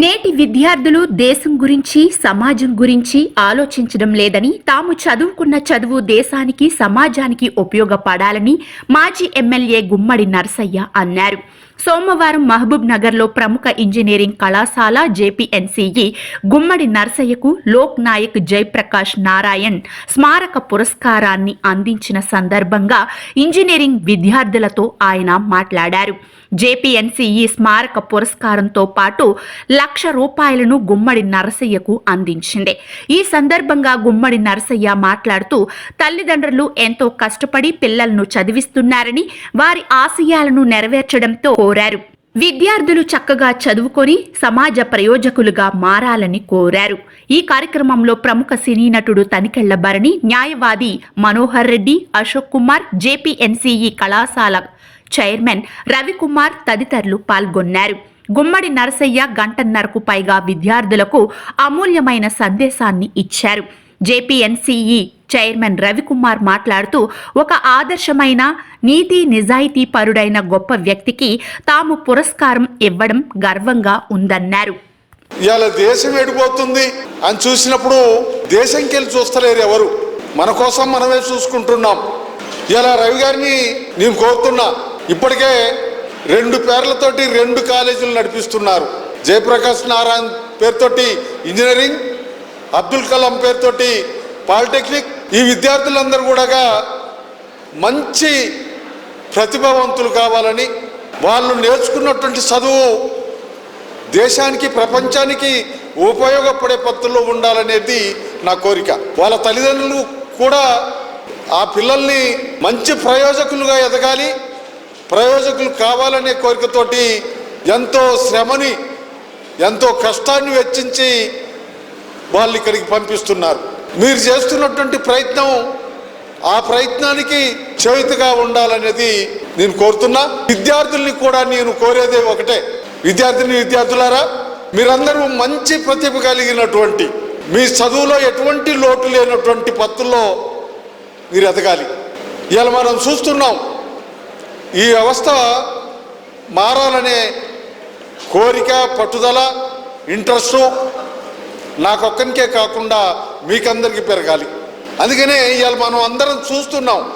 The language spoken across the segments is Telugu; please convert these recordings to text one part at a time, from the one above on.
నేటి విద్యార్థులు దేశం గురించి సమాజం గురించి ఆలోచించడం లేదని తాము చదువుకున్న చదువు దేశానికి సమాజానికి ఉపయోగపడాలని మాజీ ఎమ్మెల్యే గుమ్మడి నరసయ్య అన్నారు. సోమవారం మహబూబ్ నగర్లో ప్రముఖ ఇంజనీరింగ్ కళాశాల జేపీఎన్సీఈ గుమ్మడి నరసయ్యకు లోక్ నాయక్ జయప్రకాష్ నారాయణ్ స్మారక పురస్కారాన్ని అందించిన సందర్భంగా ఇంజనీరింగ్ విద్యార్థులతో ఆయన మాట్లాడారు. జేపీఎన్సీఈ స్మారక పురస్కారంతో పాటు లక్ష రూపాయలను గుమ్మడి నరసయ్యకు అందించింది. ఈ సందర్భంగా గుమ్మడి నరసయ్య మాట్లాడుతూ తల్లిదండ్రులు ఎంతో కష్టపడి పిల్లలను చదివిస్తున్నారని వారి ఆశయాలను నెరవేర్చడంతో కోరారు. విద్యార్థులు చక్కగా చదువుకొని సమాజ ప్రయోజకులుగా మారాలని కోరారు. ఈ కార్యక్రమంలో ప్రముఖ సినీ నటుడు తనికెళ్ళ భరణి న్యాయవాది మనోహర్ రెడ్డి అశోక్ కుమార్ జేపీఎన్సీఈ కళాశాల చైర్మన్ రవికుమార్ తదితరులు పాల్గొన్నారు. గుమ్మడి నరసయ్య గంటన్నరకు పైగా విద్యార్థులకు అమూల్యమైన సందేశాన్ని ఇచ్చారు. జేపీఎన్సీఈ చైర్మన్ రవికుమార్ మాట్లాడుతూ ఒక ఆదర్శమైన నీతి నిజాయితీ పరుడైన గొప్ప వ్యక్తికి తాము పురస్కారం ఇవ్వడం గర్వంగా ఉందన్నారు. ఇవాళ దేశం ఎడిపోతుంది అని చూసినప్పుడు దేశంకి వెళ్ళి చూస్తలేరు ఎవరు. మన కోసం మనమే చూసుకుంటున్నాం. ఇలా రవి గారిని నేను కోరుతున్నా ఇప్పటికే రెండు పేర్లతోటి రెండు కాలేజీలు నడిపిస్తున్నారు. జయప్రకాష్ నారాయణ్ పేరుతోటి ఇంజనీరింగ్ అబ్దుల్ కలాం పేరుతోటి పాలిటెక్నిక్ ఈ విద్యార్థులందరూ కూడా మంచి ప్రతిభావంతులు కావాలని వాళ్ళు నేర్చుకున్నటువంటి చదువు దేశానికి ప్రపంచానికి ఉపయోగపడే పద్ధతిలో ఉండాలనేది నా కోరిక. వాళ్ళ తల్లిదండ్రులు కూడా ఆ పిల్లల్ని మంచి ప్రయోజకులుగా ఎదగాలి ప్రయోజకులు కావాలనే కోరికతోటి ఎంతో శ్రమని ఎంతో కష్టాన్ని వెచ్చించి వాళ్ళు ఇక్కడికి పంపిస్తున్నారు. మీరు చేస్తున్నటువంటి ప్రయత్నం ఆ ప్రయత్నానికి చేయుతగా ఉండాలనేది నేను కోరుతున్నా. విద్యార్థుల్ని కూడా నేను కోరేదే ఒకటే. విద్యార్థిని విద్యార్థులారా మీరందరూ మంచి ప్రతిభ కలిగినటువంటి మీ చదువులో ఎటువంటి లోటు లేనటువంటి పత్తుల్లో మీరు ఎదగాలి. ఇలా మనం చూస్తున్నాం ఈ వ్యవస్థ మారాలనే కోరిక పట్టుదల ఇంట్రెస్టు నాకొక్కనికే కాకుండా మీకందరికీ పెరగాలి. అందుకనే ఇవాళ మనం అందరం చూస్తున్నాం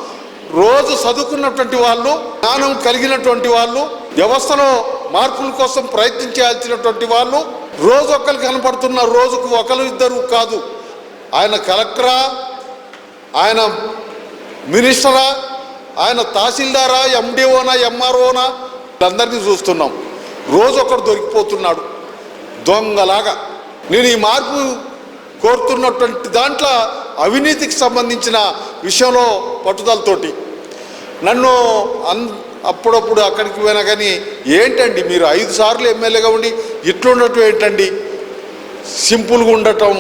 రోజు చదువుకున్నటువంటి వాళ్ళు జ్ఞానం కలిగినటువంటి వాళ్ళు వ్యవస్థలో మార్పుల కోసం ప్రయత్నించాల్సినటువంటి వాళ్ళు రోజు ఒక్కరు కనపడుతున్న రోజుకు ఒకరు ఇద్దరు కాదు. ఆయన కలెక్టరా? ఆయన మినిస్టరా? ఆయన తహసీల్దారా? ఎండిఓనా? ఎంఆర్ఓనా? అందరినీ చూస్తున్నాం. రోజు ఒకడు దొరికిపోతున్నాడు. దొంగలాగా. నేను ఈ మార్పు కోరుతున్నటువంటి దాంట్లో అవినీతికి సంబంధించిన విషయంలో పట్టుదలతోటి నన్ను అన్ అప్పుడప్పుడు అక్కడికి పోయినా కానీ ఏంటండి మీరు ఐదు సార్లు ఎమ్మెల్యేగా ఉండి ఇట్లుండటం ఏంటండి? సింపుల్గా ఉండటం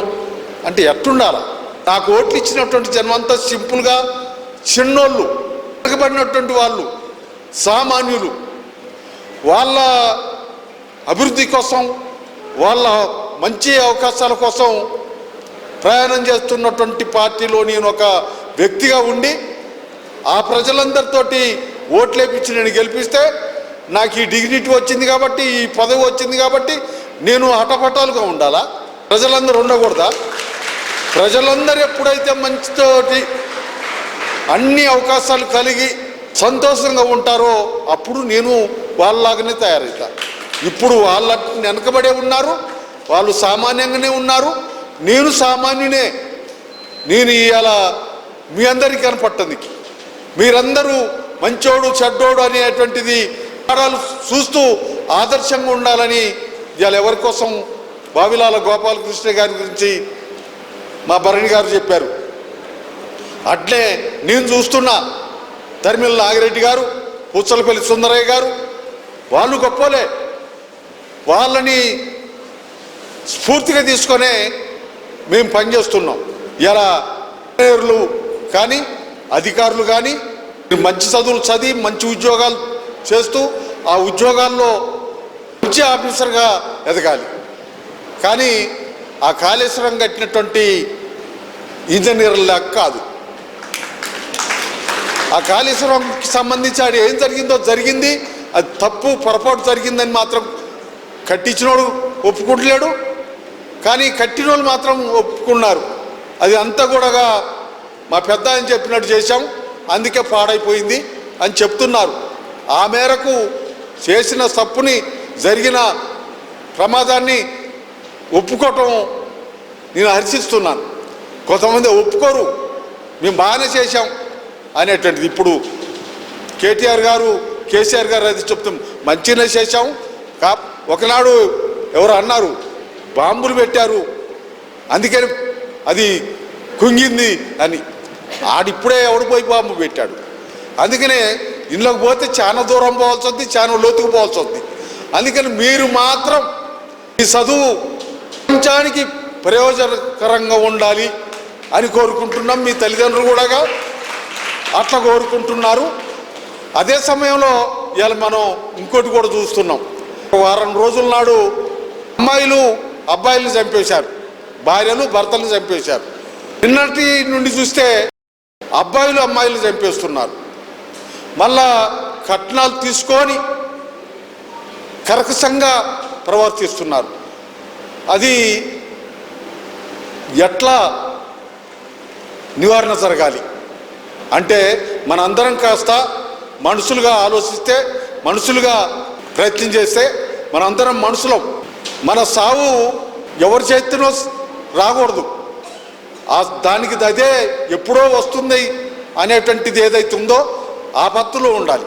అంటే ఎట్లుండాలా? నాకు ఓట్లు ఇచ్చినటువంటి జన్మంతా సింపుల్గా చిన్నోళ్ళు వెనకబడినటువంటి వాళ్ళు సామాన్యులు. వాళ్ళ అభివృద్ధి కోసం వాళ్ళ మంచి అవకాశాల కోసం ప్రయాణం చేస్తున్నటువంటి పార్టీలో నేను ఒక వ్యక్తిగా ఉండి ఆ ప్రజలందరితోటి ఓట్లేపించి నేను గెలిపిస్తే నాకు ఈ డిగ్నిటీ వచ్చింది కాబట్టి ఈ పదవి వచ్చింది కాబట్టి నేను హఠపటాలుగా ఉండాలా? ప్రజలందరూ ఉండకూడదా? ప్రజలందరూ ఎప్పుడైతే మంచితోటి అన్ని అవకాశాలు కలిగి సంతోషంగా ఉంటారో అప్పుడు నేను వాళ్ళలాగానే తయారవుతా ఇప్పుడు వాళ్ళ వెనకబడే ఉన్నారు. వాళ్ళు సామాన్యంగానే ఉన్నారు. నేను సామాన్యునే. నేను ఇవాళ మీ అందరికీ కనపట్టంది మీరందరూ మంచోడు చెడ్డోడు అనేటువంటిది పాఠాలు చూస్తూ ఆదర్శంగా ఉండాలని ఇవాళ ఎవరి కోసం బావిలాల గోపాలకృష్ణ గారి గురించి మా భరణి గారు చెప్పారు. అట్లే నేను చూస్తున్నా తరిమిల నాగిరెడ్డి గారు పూచలపల్లి సుందరయ్య గారు వాళ్ళు గొప్పలే. వాళ్ళని స్ఫూర్తిగా తీసుకొనే మేము పనిచేస్తున్నాం. ఇలా ఇంజనీర్లు కానీ అధికారులు కానీ మంచి చదువులు చదివి మంచి ఉద్యోగాలు చేస్తూ ఆ ఉద్యోగాల్లో మంచి ఆఫీసర్గా ఎదగాలి. కానీ ఆ కాళేశ్వరం కట్టినటువంటి ఇంజనీర్లా కాదు. ఆ కాళేశ్వరంకి సంబంధించి ఆడ ఏం జరిగిందో జరిగింది అది తప్పు పొరపాటు జరిగిందని మాత్రం కట్టించినోడు ఒప్పుకుంటలేడు. కానీ కట్టినోళ్ళు మాత్రం ఒప్పుకున్నారు. అది అంతా కూడా మా పెద్ద అని చెప్పినట్టు చేశాం. అందుకే పాడైపోయింది అని చెప్తున్నారు. ఆ మేరకు చేసిన తప్పుని జరిగిన ప్రమాదాన్ని ఒప్పుకోవటం నేను హర్షిస్తున్నాను. కొంతమంది ఒప్పుకోరు. మేము బాగానే చేశాం అనేటువంటిది ఇప్పుడు కేటీఆర్ గారు కేసీఆర్ గారు అది చెప్తాం. మంచిగానే చేశాం. కా ఒకనాడు ఎవరు అన్నారు బాంబులు పెట్టారు. అందుకని అది కుంగింది అని. ఆడిప్పుడే ఎవడిపోయి బాంబు పెట్టాడు. అందుకనే ఇంట్లోకి పోతే చాలా దూరం పోవాల్సి వద్ది చాలా లోతుకు పోవాల్సి వద్ది. అందుకని మీరు మాత్రం ఈ చదువు ప్రపంచానికి ప్రయోజనకరంగా ఉండాలి అని కోరుకుంటున్నాం. మీ తల్లిదండ్రులు కూడా అట్లా కోరుకుంటున్నారు. అదే సమయంలో ఇవాళ మనం ఇంకోటి కూడా చూస్తున్నాం. ఒక వారం రోజుల నాడు అమ్మాయిలు అబ్బాయిలను చంపేశారు భార్యలు భర్తలను చంపేశారు. నిన్నటి నుండి చూస్తే అబ్బాయిలు అమ్మాయిలు చంపేస్తున్నారు. మళ్ళా కట్నాలు తీసుకొని కరకసంగా ప్రవర్తిస్తున్నారు. అది ఎట్లా నివారణ జరగాలి? అంటే మనందరం కాస్త మనుషులుగా ఆలోచిస్తే మనుషులుగా ప్రయత్నం చేస్తే మనందరం మనుషులం. మన సావు ఎవరి చేతిలో రాకూడదు. ఆ దానికి అదే ఎప్పుడో వస్తుంది అనేటువంటిది ఏదైతే ఉందో ఆ పత్తులో ఉండాలి.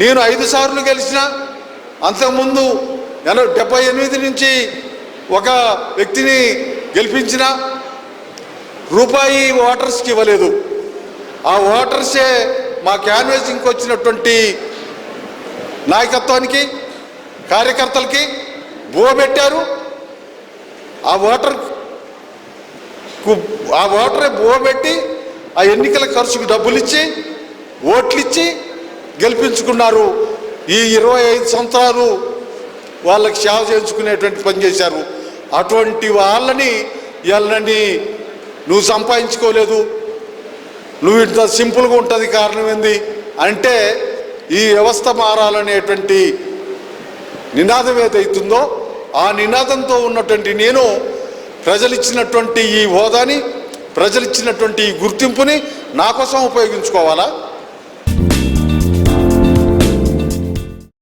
నేను ఐదు సార్లు గెలిచిన అంతకుముందు నేను డెబ్బై ఎనిమిది నుంచి ఒక వ్యక్తిని గెలిపించిన రూపాయి ఓటర్స్కి ఇవ్వలేదు. ఆ ఓటర్సే మా క్యాన్వేసింగ్కి వచ్చినటువంటి నాయకత్వానికి కార్యకర్తలకి బువ పెట్టారు ఆ ఓటర్ ఆ ఓటరే బువ పెట్టి ఆ ఎన్నికల ఖర్చుకు డబ్బులు ఇచ్చి ఓట్లు ఇచ్చి గెలిపించుకున్నారు. ఈ ఇరవై ఐదు సంవత్సరాలు వాళ్ళకి సేవ చేయించుకునేటువంటి పని చేశారు. అటువంటి వాళ్ళని వీళ్ళని నువ్వు సంపాదించుకోలేదు. నువ్వు ఇంత సింపుల్గా ఉంటుంది కారణం ఏంది? అంటే ఈ వ్యవస్థ మారాలనేటువంటి నినాదం ఏదైతుందో ఆ నినాదంతో ఉన్నటువంటి నేను ప్రజలిచ్చినటువంటి ఈ హోదాని ప్రజలిచ్చినటువంటి ఈ గుర్తింపుని నా కోసం ఉపయోగించుకోవాలా?